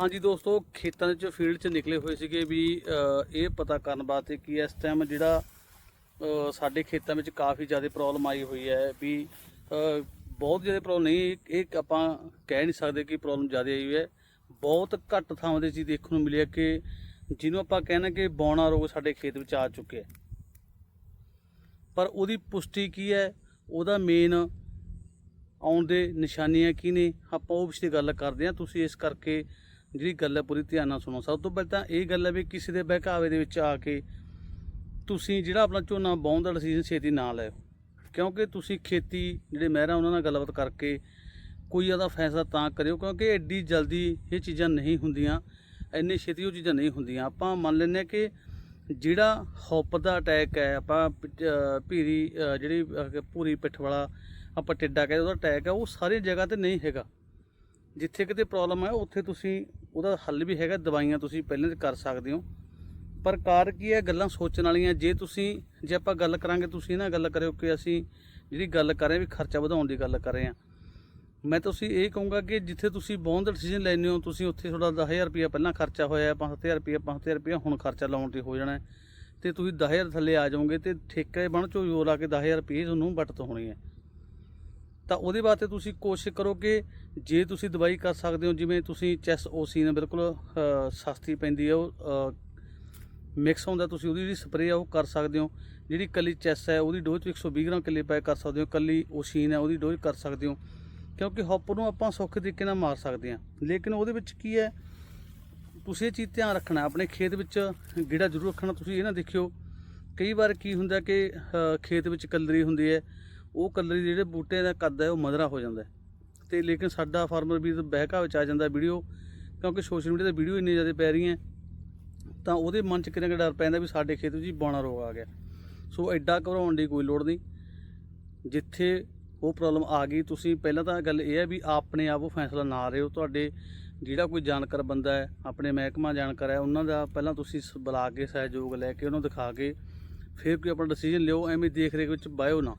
ਹਾਂਜੀ ਦੋਸਤੋ, ਖੇਤਾਂ ਦੇ ਵਿੱਚ ਫੀਲਡ 'ਚ ਨਿਕਲੇ ਹੋਏ ਸੀਗੇ ਵੀ ਇਹ ਪਤਾ ਕਰਨ ਵਾਸਤੇ ਕਿ ਇਸ ਟਾਈਮ ਜਿਹੜਾ ਸਾਡੇ ਖੇਤਾਂ ਵਿੱਚ ਕਾਫੀ ਜ਼ਿਆਦਾ ਪ੍ਰੋਬਲਮ ਆਈ ਹੋਈ ਹੈ ਵੀ ਬਹੁਤ ਜ਼ਿਆਦਾ ਪ੍ਰੋਬਲਮ ਨਹੀਂ, ਇਹ ਆਪਾਂ ਕਹਿ ਨਹੀਂ ਸਕਦੇ ਕਿ ਪ੍ਰੋਬਲਮ ਜ਼ਿਆਦਾ ਆਈ ਹੋਈ ਹੈ। ਬਹੁਤ ਘੱਟ ਥਾਵਾਂ ਦੇ ਚੀਜ਼ ਦੇਖਣ ਨੂੰ ਮਿਲਿਆ ਕਿ ਜਿਹਨੂੰ ਆਪਾਂ ਕਹਿੰਦੇ ਕਿ ਬੌਣਾ ਰੋਗ ਸਾਡੇ ਖੇਤ ਵਿੱਚ ਆ ਚੁੱਕਿਆ ਪਰ ਉਹਦੀ ਪੁਸ਼ਟੀ ਕੀ ਹੈ? ਉਹਦਾ ਮੇਨ ਆਉਣ ਦੇ ਨਿਸ਼ਾਨੀਆਂ ਕੀ ਨੇ? ਆਪਾਂ ਉਹ ਵਿਸ਼ੇ ਗੱਲ ਕਰਦੇ ਹਾਂ। ਤੁਸੀਂ ਇਸ ਕਰਕੇ ਜਿਹੜੀ ਗੱਲ ਹੈ ਪੂਰੀ ਧਿਆਨ ਨਾਲ ਸੁਣੋ। ਸਭ ਤੋਂ ਪਹਿਲਾਂ ਤਾਂ ਇਹ ਗੱਲ ਹੈ ਵੀ ਕਿਸੇ ਦੇ ਬਹਿਕਾਵੇ ਦੇ ਵਿੱਚ ਆ ਕੇ ਤੁਸੀਂ ਜਿਹੜਾ ਆਪਣਾ ਝੋਨਾ ਵਾਹੁਣ ਦਾ ਡਿਸੀਜਨ ਛੇਤੀ ਨਾ ਲਿਓ ਕਿਉਂਕਿ ਤੁਸੀਂ ਖੇਤੀ, ਜਿਹੜੇ ਮਹਿਰਾ, ਉਹਨਾਂ ਨਾਲ ਗੱਲਬਾਤ ਕਰਕੇ ਕੋਈ ਉਹਦਾ ਫੈਸਲਾ ਤਾਂ ਕਰਿਓ, ਕਿਉਂਕਿ ਐਡੀ ਜਲਦੀ ਇਹ ਚੀਜ਼ਾਂ ਨਹੀਂ ਹੁੰਦੀਆਂ। ਇੰਨੀ ਛੇਤੀ ਉਹ ਚੀਜ਼ਾਂ ਨਹੀਂ ਹੁੰਦੀਆਂ। ਆਪਾਂ ਮੰਨ ਲੈਂਦੇ ਹਾਂ ਕਿ ਜਿਹੜਾ ਹੌਪ ਦਾ ਅਟੈਕ ਹੈ, ਆਪਾਂ ਪ- ਭੀਰੀ ਜਿਹੜੀ, ਅਹ ਭੂਰੀ ਪਿੱਠ ਵਾਲਾ ਆਪਾਂ ਟਿੱਡਾ ਕਹਿੰਦੇ ਉਹਦਾ ਅਟੈਕ ਹੈ, ਉਹ ਸਾਰੀ ਜਗ੍ਹਾ ਤੇ ਨਹੀਂ ਹੈਗਾ। ਜਿੱਥੇ ਕਿਤੇ ਪ੍ਰੋਬਲਮ ਹੈ, ਉੱਥੇ ਤੁਸੀਂ ਉਹਦਾ ਹੱਲ ਵੀ ਹੈਗਾ, ਦਵਾਈਆਂ ਤੁਸੀਂ ਪਹਿਲਾਂ ਕਰ ਸਕਦੇ ਹੋ। ਪਰ ਕਾਰ ਕੀ ਹੈ? ਗੱਲਾਂ ਸੋਚਣ ਵਾਲੀਆਂ। ਜੇ ਤੁਸੀਂ, ਜੇ ਆਪਾਂ ਗੱਲ ਕਰਾਂਗੇ, ਤੁਸੀਂ ਨਾ ਗੱਲ ਕਰਿਓ ਕਿ ਅਸੀਂ ਜਿਹੜੀ ਗੱਲ ਕਰ ਰਹੇ ਵੀ ਖਰਚਾ ਵਧਾਉਣ ਦੀ ਗੱਲ ਕਰ ਰਹੇ ਹਾਂ। ਮੈਂ ਤੁਸੀਂ ਇਹ ਕਹੂੰਗਾ ਕਿ ਜਿੱਥੇ ਤੁਸੀਂ ਬੌਂਡ ਦਾ ਡਿਸੀਜਨ ਲੈਂਦੇ ਹੋ, ਤੁਸੀਂ ਉੱਥੇ ਤੁਹਾਡਾ 10000 ਰੁਪਇਆ ਪਹਿਲਾਂ ਖਰਚਾ ਹੋਇਆ 5000 ਰੁਪਇਆ 5000 ਰੁਪਇਆ ਹੁਣ ਖਰਚਾ ਲਾਉਣ ਤੇ ਹੋ ਜਾਣਾ ਹੈ। ਤੇ ਤੁਸੀਂ 10000 ਥੱਲੇ ਆ ਜਾਓਗੇ ਤੇ ਠੇਕੇ ਬਣ ਚੋ ਜੋ ਲਾ ਕੇ 10000 ਰੁਪਏ ਤੁਹਾਨੂੰ ਬਚਤ ਹੋਣੀ ਹੈ। ਤਾਂ ਉਹਦੇ ਵਾਸਤੇ ਤੁਸੀਂ ਕੋਸ਼ਿਸ਼ ਕਰੋ ਕਿ ਜੇ ਤੁਸੀਂ ਦਵਾਈ ਕਰ ਸਕਦੇ ਹੋ, ਜਿਵੇਂ ਤੁਸੀਂ ਚੈਸ ਓਸੀਨ ਬਿਲਕੁਲ ਸਸਤੀ ਪੈਂਦੀ ਹੈ, ਉਹ ਮਿਕਸ ਹੁੰਦਾ, ਤੁਸੀਂ ਉਹਦੀ ਜਿਹੜੀ ਸਪਰੇਅ ਆ, ਉਹ ਕਰ ਸਕਦੇ ਹੋ। ਜਿਹੜੀ ਕੱਲੀ ਚੈਸ ਹੈ, ਉਹਦੀ ਡੋਜ਼ 120 ਗ੍ਰਾਮ ਕਿੱਲੇ ਪੈ ਕਰ ਸਕਦੇ ਹੋ। ਕੱਲੀ ਓਸੀਨ ਹੈ ਉਹਦੀ ਡੋਜ਼ ਕਰ ਸਕਦੇ ਹੋ। ਕਿਉਂਕਿ ਹੌਪ ਨੂੰ ਆਪਾਂ ਸੌਖੇ ਤਰੀਕੇ ਨਾਲ ਮਾਰ ਸਕਦੇ ਹਾਂ। ਲੇਕਿਨ ਉਹਦੇ ਵਿੱਚ ਕੀ ਹੈ, ਤੁਸੀਂ ਇਹ ਚੀਜ਼ ਧਿਆਨ ਰੱਖਣਾ, ਆਪਣੇ ਖੇਤ ਵਿੱਚ ਗਿੜਾ ਜ਼ਰੂਰ ਰੱਖਣਾ। ਤੁਸੀਂ ਇਹ ਨਾ ਦੇਖਿਓ, ਕਈ ਵਾਰ ਕੀ ਹੁੰਦਾ ਕਿ ਖੇਤ ਵਿੱਚ ਕਲਰੀ ਹੁੰਦੀ ਹੈ ਉਹ ਕਲਰ ਜਿਹੜੇ ਬੂਟੇ ਦਾ ਕੱਦ ਹੈ, ਉਹ ਮਧਰਾ ਹੋ ਜਾਂਦਾ ਹੈ। ਤੇ ਲੇਕਿਨ ਸਾਡਾ ਫਾਰਮਰ ਵੀ ਬਹਿਕਾ ਵਿੱਚ ਆ ਜਾਂਦਾ ਵੀਡੀਓ, ਕਿਉਂਕਿ ਸੋਸ਼ਲ ਮੀਡੀਆ ਤੇ ਵੀਡੀਓ ਇੰਨੀ ਜ਼ਿਆਦਾ ਪੈ ਰਹੀਆਂ ਤਾਂ ਉਹਦੇ ਮਨ 'ਚ ਕਿੰਨਾ ਕੁ ਡਰ ਪੈਂਦਾ ਵੀ ਸਾਡੇ ਖੇਤ ਵਿੱਚ ਹੀ ਬੌਣਾ ਰੋਗ ਆ ਗਿਆ। ਸੋ ਐਡਾ ਘਬਰਾਉਣ ਦੀ ਕੋਈ ਲੋੜ ਨਹੀਂ। ਜਿੱਥੇ ਉਹ ਪ੍ਰੋਬਲਮ ਆ ਗਈ, ਤੁਸੀਂ ਪਹਿਲਾਂ ਤਾਂ ਗੱਲ ਇਹ ਹੈ ਵੀ ਆਪਣੇ ਆਪ ਉਹ ਫੈਸਲਾ ਨਾ ਰਹੇ ਹੋ ਤੁਹਾਡੇ ਜਿਹੜਾ ਕੋਈ ਜਾਣਕਾਰ ਬੰਦਾ ਹੈ, ਆਪਣੇ ਮਹਿਕਮਾ ਜਾਣਕਾਰ ਹੈ, ਉਹਨਾਂ ਦਾ ਪਹਿਲਾਂ ਤੁਸੀਂ ਸ- ਬੁਲਾ ਕੇ ਸਹਿਯੋਗ ਲੈ ਕੇ ਉਹਨੂੰ ਦਿਖਾ ਕੇ, ਫਿਰ ਕੋਈ ਆਪਣਾ ਡਿਸੀਜਨ ਲਿਓ, ਐਵੇਂ ਦੇਖ ਰੇਖ ਵਿੱਚ ਬਾਇਓ ਨਾ।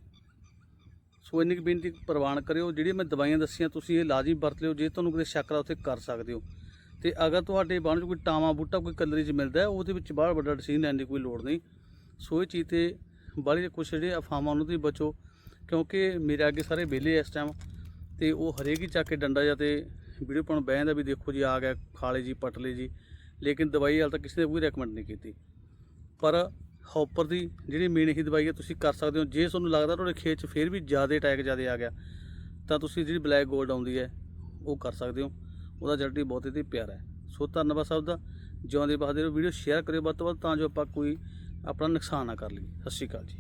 ਸੋ ਇੰਨੀ ਕੁ ਬੇਨਤੀ ਪ੍ਰਵਾਨ ਕਰਿਓ, ਜਿਹੜੀ ਮੈਂ ਦਵਾਈਆਂ ਦੱਸੀਆਂ, ਤੁਸੀਂ ਇਹ ਲਾਜ਼ਮੀ ਵਰਤ ਲਿਓ, ਜੇ ਤੁਹਾਨੂੰ ਕਿਤੇ ਸ਼ੱਕ ਆ ਉੱਥੇ ਕਰ ਸਕਦੇ ਹੋ। ਤੇ ਅਗਰ ਤੁਹਾਡੇ ਬਣ 'ਚ ਕੋਈ ਟਾਵਾਂ ਬੂਟਾ, ਕੋਈ ਕਲਰੀ 'ਚ ਮਿਲਦਾ ਉਹਦੇ ਵਿੱਚ ਬਾਹਰ ਵੱਡਾ ਡਿਸੀਜਨ ਲੈਣ ਦੀ ਕੋਈ ਲੋੜ ਨਹੀਂ। ਸੋ ਇਹ ਚੀਜ਼ ਤੇ ਬਾਹਲੀ ਕੁਛ ਜਿਹੜੇ ਅਫਵਾਹਾਂ ਉਹਨਾਂ ਤੋਂ ਬਚੋ, ਕਿਉਂਕਿ ਮੇਰੇ ਅੱਗੇ ਸਾਰੇ ਵਿਹਲੇ ਆ ਇਸ ਟਾਈਮ ਤੇ ਉਹ ਹਰੇਕ ਹੀ ਚੱਕ ਕੇ ਡੰਡਾ ਜਾਂ ਤੇ ਵੀਡੀਓ ਪਾਉਣ ਬਹਿ ਜਾਂਦਾ ਵੀ ਦੇਖੋ ਜੀ, ਆ ਗਿਆ ਖਾਲੇ ਜੀ ਪਟਲੇ ਜੀ। ਲੇਕਿਨ ਦਵਾਈ ਹਾਲ ਤੱਕ ਕਿਸੇ ਨੇ ਕੋਈ ਰეკਮੈਂਡ ਨਹੀਂ ਕੀਤੀ। ਪਰ ਹੌਪਰ ਦੀ ਜਿਹੜੀ ਮੇਨ ਹੀ ਦਵਾਈ ਹੈ, ਤੁਸੀਂ ਕਰ ਸਕਦੇ ਹੋ। ਜੇ ਤੁਹਾਨੂੰ ਲੱਗਦਾ ਤੁਹਾਡੇ ਖੇਤ 'ਚ ਫਿਰ ਵੀ ਜ਼ਿਆਦਾ ਅਟੈਕ ਜ਼ਿਆਦਾ ਆ ਗਿਆ, ਤਾਂ ਤੁਸੀਂ ਜਿਹੜੀ ਬਲੈਕ ਗੋਲਡ ਆਉਂਦੀ ਹੈ, ਉਹ ਕਰ ਸਕਦੇ ਹੋ। ਉਹਦਾ ਰਿਜ਼ਲਟ ਬਹੁਤ ਹੀ ਪਿਆਰਾ ਹੈ। ਸੋ ਧੰਨਵਾਦ ਸਭ ਦਾ। ਜਿਉਂਦੇ ਬਹਾਦਰ ਵੀਡੀਓ ਸ਼ੇਅਰ ਕਰਿਓ ਵੱਧ ਤੋਂ ਵੱਧ, ਤਾਂ ਜੋ ਆਪਾਂ ਕੋਈ ਆਪਣਾ ਨੁਕਸਾਨ ਨਾ ਕਰ ਲਈਏ। ਸਤਿ ਸ਼੍ਰੀ ਅਕਾਲ ਜੀ।